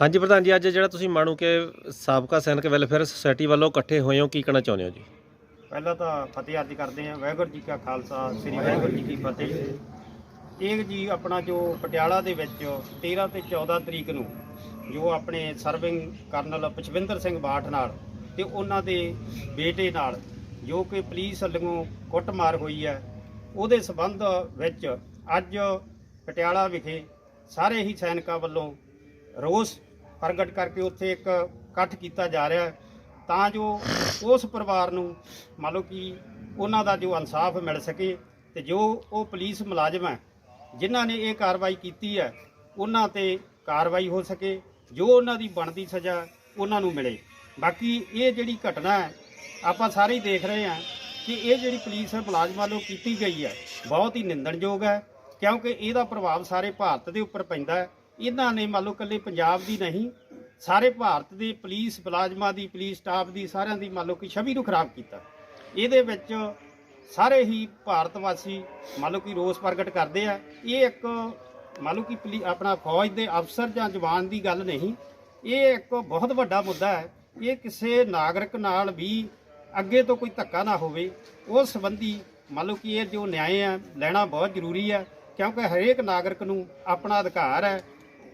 ਹਾਂਜੀ ਪ੍ਰਧਾਨ ਜੀ, ਅੱਜ ਜਿਹੜਾ ਤੁਸੀਂ ਮਾਣੂ ਕੇ ਸਾਬਕਾ ਸੈਨਿਕ ਵੈਲਫੇਅਰ ਸੁਸਾਇਟੀ ਵੱਲੋਂ ਇਕੱਠੇ ਹੋਏ ਹੋ, ਕੀ ਕਹਿਣਾ ਚਾਹੁੰਦੇ ਹੋ ਜੀ? ਪਹਿਲਾਂ ਤਾਂ ਫਤਿਹ ਅਰਜ ਕਰਦੇ ਹਾਂ, ਵਾਹਿਗੁਰੂ ਜੀ ਕਾ ਖਾਲਸਾ, ਸ੍ਰੀ ਵਾਹਿਗੁਰੂ ਜੀ ਕੀ ਫਤਿਹ। ਇਹ ਜੀ ਆਪਣਾ ਜੋ ਪਟਿਆਲਾ ਦੇ ਵਿੱਚ 13 ਤੇ 14 ਤਰੀਕ ਨੂੰ ਜੋ ਆਪਣੇ ਸਰਵਿੰਗ ਕਰਨਲ ਪਛਵਿੰਦਰ ਸਿੰਘ ਬਾਠ ਨਾਲ ਤੇ ਉਹਨਾਂ ਦੇ ਬੇਟੇ ਨਾਲ ਜੋ ਕਿ ਪੁਲਿਸ ਵੱਲੋਂ ਕੁੱਟਮਾਰ ਹੋਈ ਹੈ, ਉਹਦੇ ਸਬੰਧ ਵਿੱਚ ਅੱਜ ਪਟਿਆਲਾ ਵਿਖੇ ਸਾਰੇ ਹੀ ਸੈਨਿਕਾਂ ਵੱਲੋਂ ਰੋਸ ਪ੍ਰਗਟ ਕਰਕੇ ਉੱਥੇ ਇੱਕ ਇਕੱਠ ਕੀਤਾ ਜਾ ਰਿਹਾ ਹੈ। ਤਾਂ ਜੋ ਉਸ ਪਰਿਵਾਰ ਨੂੰ ਮੰਨ ਲਓ ਕਿ ਉਹਨਾਂ ਦਾ ਜੋ ਇਨਸਾਫ ਮਿਲ ਸਕੇ ਤੇ ਜੋ ਉਹ ਪੁਲਿਸ ਮੁਲਾਜ਼ਮ ਹੈ, ਜਿਨ੍ਹਾਂ ਨੇ ਇਹ ਕਾਰਵਾਈ ਕੀਤੀ ਹੈ, ਉਹਨਾਂ ਤੇ ਕਾਰਵਾਈ ਹੋ ਸਕੇ, ਜੋ ਉਹਨਾਂ ਦੀ ਬਣਦੀ ਸਜ਼ਾ ਉਹਨਾਂ ਨੂੰ ਮਿਲੇ। ਬਾਕੀ ਇਹ ਜਿਹੜੀ ਘਟਨਾ ਹੈ, ਆਪਾਂ ਸਾਰੇ ਹੀ ਦੇਖ ਰਹੇ ਹਾਂ ਕਿ ਇਹ ਜਿਹੜੀ ਪੁਲਿਸ ਮੁਲਾਜ਼ਮਾਂ ਵੱਲੋਂ ਕੀਤੀ ਗਈ ਹੈ, ਬਹੁਤ ਹੀ ਨਿੰਦਣਯੋਗ ਹੈ, ਕਿਉਂਕਿ ਇਹਦਾ ਪ੍ਰਭਾਵ ਸਾਰੇ ਭਾਰਤ ਦੇ ਉੱਪਰ ਪੈਂਦਾ ਹੈ। ਇਹਨਾਂ ਨੇ ਮੰਨ ਲਓ ਇਕੱਲੇ ਪੰਜਾਬ ਦੀ ਨਹੀਂ, ਸਾਰੇ ਭਾਰਤ ਦੇ ਪੁਲਿਸ ਮੁਲਾਜ਼ਮਾਂ ਦੀ, ਪੁਲਿਸ ਸਟਾਫ ਦੀ, ਸਾਰਿਆਂ ਦੀ ਮੰਨ ਲਓ ਕਿ ਛਵੀ ਨੂੰ ਖਰਾਬ ਕੀਤਾ। ਇਹਦੇ ਵਿੱਚ ਸਾਰੇ ਹੀ ਭਾਰਤ ਵਾਸੀ ਮੰਨ ਲਓ ਕਿ ਰੋਸ ਪ੍ਰਗਟ ਕਰਦੇ ਆ। ਇਹ ਇੱਕ ਮੰਨ ਲਓ ਕਿ ਪੁਲੀ- ਆਪਣਾ ਫੌਜ ਦੇ ਅਫਸਰ ਜਾਂ ਜਵਾਨ ਦੀ ਗੱਲ ਨਹੀਂ, ਇਹ ਇੱਕ ਬਹੁਤ ਵੱਡਾ ਮੁੱਦਾ ਹੈ। ਇਹ ਕਿਸੇ ਨਾਗਰਿਕ ਨਾਲ ਵੀ ਅੱਗੇ ਤੋਂ ਕੋਈ ਧੱਕਾ ਨਾ ਹੋਵੇ, ਉਸ ਸੰਬੰਧੀ ਮੰਨ ਲਓ ਕਿ ਇਹ ਜੋ ਨਿਆਂ ਹੈ ਲੈਣਾ ਬਹੁਤ ਜ਼ਰੂਰੀ ਹੈ ਕਿਉਂਕਿ ਹਰੇਕ ਨਾਗਰਿਕ ਨੂੰ ਆਪਣਾ ਅਧਿਕਾਰ ਹੈ।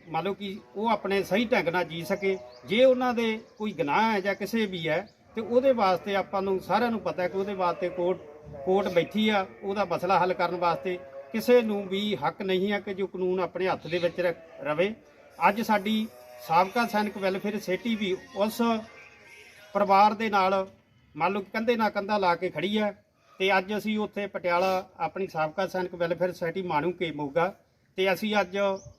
ਮੰਨ ਲਓ ਕਿ ਉਹ ਆਪਣੇ ਸਹੀ ਢੰਗ ਨਾਲ ਜੀ ਸਕੇ, ਜੇ ਉਹਨਾਂ ਦੇ ਕੋਈ ਗੁਨਾਹ ਹੈ ਜਾਂ ਕਿਸੇ ਵੀ ਹੈ, ਤੇ ਉਹਦੇ ਵਾਸਤੇ ਆਪਾਂ ਨੂੰ ਸਾਰਿਆਂ ਨੂੰ ਪਤਾ ਹੈ ਕਿ ਉਹਦੇ ਵਾਸਤੇ ਕੋਰਟ ਕੋਰਟ ਬੈਠੀ ਆ, ਉਹਦਾ ਮਸਲਾ ਹੱਲ ਕਰਨ ਵਾਸਤੇ ਕਿਸੇ ਨੂੰ ਵੀ ਹੱਕ ਨਹੀਂ ਹੈ ਕਿ ਜੋ ਕਾਨੂੰਨ ਆਪਣੇ ਹੱਥ ਦੇ ਵਿੱਚ ਰ- ਰਵੇ। ਅੱਜ ਸਾਡੀ ਸਾਬਕਾ ਸੈਨਿਕ ਵੈਲਫੇਅਰ ਸੋਸਾਇਟੀ ਵੀ ਉਸ ਪਰਿਵਾਰ ਦੇ ਨਾਲ ਮੰਨ ਲਓ ਕੰਧੇ ਨਾਲ ਕੰਧਾ ਲਾ ਕੇ ਖੜੀ ਹੈ, ਤੇ ਅੱਜ ਅਸੀਂ ਉੱਥੇ ਪਟਿਆਲਾ ਆਪਣੀ ਸਾਬਕਾ ਸੈਨਿਕ welfare society Manuke Moga, ਤੇ ਅਸੀਂ ਅੱਜ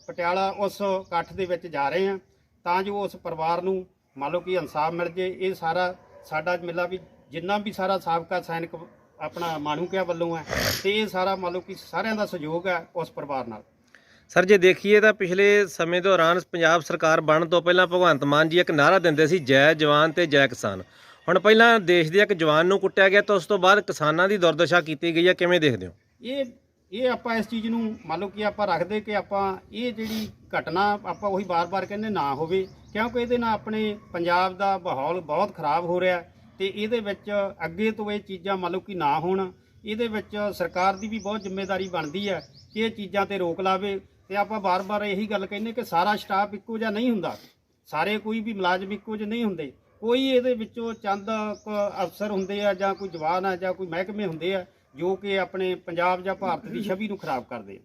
ਪਟਿਆਲਾ ਉਸ ਇਕੱਠ ਦੇ ਵਿੱਚ ਜਾ ਰਹੇ ਹਾਂ ਤਾਂ ਜੋ ਉਸ ਪਰਿਵਾਰ ਨੂੰ ਮੰਨ ਲਓ ਕਿ ਇਨਸਾਫ ਮਿਲ ਜੇ। ਇਹ ਸਾਰਾ ਸਾਡਾ ਮਿਲਾ ਵੀ ਜਿੰਨਾ ਵੀ ਸਾਰਾ ਸਾਬਕਾ ਸੈਨਿਕ ਆਪਣਾ ਮਾਣੂਕਿਆ ਵੱਲੋਂ ਹੈ ਤੇ ਇਹ ਸਾਰਾ ਮੰਨ ਲਓ ਕਿ ਸਾਰਿਆਂ ਦਾ ਸਹਿਯੋਗ ਹੈ ਉਸ ਪਰਿਵਾਰ ਨਾਲ। ਸਰ ਜੇ ਦੇਖੀਏ ਤਾਂ ਪਿਛਲੇ ਸਮੇਂ ਦੌਰਾਨ ਪੰਜਾਬ ਸਰਕਾਰ ਬਣਨ ਤੋਂ ਪਹਿਲਾਂ ਭਗਵੰਤ ਮਾਨ ਜੀ ਇੱਕ ਨਾਰਾ ਦਿੰਦੇ ਸੀ ਜੈ ਜਵਾਨ ਤੇ ਜੈ ਕਿਸਾਨ। ਹੁਣ ਪਹਿਲਾਂ ਦੇਸ਼ ਦੇ ਇੱਕ ਜਵਾਨ ਨੂੰ ਕੁੱਟਿਆ ਗਿਆ ਤਾਂ ਉਸ ਤੋਂ ਬਾਅਦ ਕਿਸਾਨਾਂ ਦੀ ਦੁਰਦਸ਼ਾ ਕੀਤੀ ਗਈ ਹੈ ਕਿਵੇਂ ਦੇਖਦੇ ਹੋ? ਇਹ ਇਹ ਆਪਾਂ ਇਸ ਚੀਜ਼ ਨੂੰ ਮੰਨ ਲਓ ਕਿ ਆਪਾਂ ਰੱਖਦੇ ਕਿ ਆਪਾਂ ਇਹ ਜਿਹੜੀ ਘਟਨਾ ਆਪਾਂ ਉਹੀ ਬਾਰ-ਬਾਰ ਕਹਿੰਦੇ ਨਾ ਹੋਵੇ, ਕਿਉਂਕਿ ਇਹਦੇ ਨਾਲ ਆਪਣੇ ਪੰਜਾਬ ਦਾ ਮਾਹੌਲ ਬਹੁਤ ਖਰਾਬ ਹੋ ਰਿਹਾ ਤੇ ਇਹਦੇ ਵਿੱਚ ਅੱਗੇ ਤੋਂ ਇਹ ਚੀਜ਼ਾਂ ਮੰਨ ਲਓ ਕਿ ਨਾ ਹੋਣ, ਇਹਦੇ ਵਿੱਚ ਸਰਕਾਰ ਦੀ ਵੀ ਬਹੁਤ ਜ਼ਿੰਮੇਵਾਰੀ ਬਣਦੀ ਹੈ ਕਿ ਇਹ ਚੀਜ਼ਾਂ ਤੇ ਰੋਕ ਲਾਵੇ ਤੇ ਆਪਾਂ ਬਾਰ-ਬਾਰ ਇਹੀ ਗੱਲ ਕਹਿੰਦੇ ਕਿ ਸਾਰਾ ਸਟਾਫ ਇੱਕੋ ਜਿਹਾ ਨਹੀਂ ਹੁੰਦਾ, ਸਾਰੇ ਕੋਈ ਵੀ ਮੁਲਾਜ਼ਮ ਇੱਕੋ ਜਿਹੇ ਨਹੀਂ ਹੁੰਦੇ। ਕੋਈ ਇਹਦੇ ਵਿੱਚੋਂ ਚੰਦ ਅਫਸਰ ਹੁੰਦੇ ਆ ਜਾਂ ਕੋਈ ਜਵਾਨ ਆ ਜਾਂ ਕੋਈ ਮਹਿਕਮੇ ਹੁੰਦੇ ਆ ਜੋ ਕਿ ਆਪਣੇ ਪੰਜਾਬ ਜਾਂ ਭਾਰਤ ਦੀ ਛਵੀ ਨੂੰ ਖਰਾਬ ਕਰਦੇ ਆ।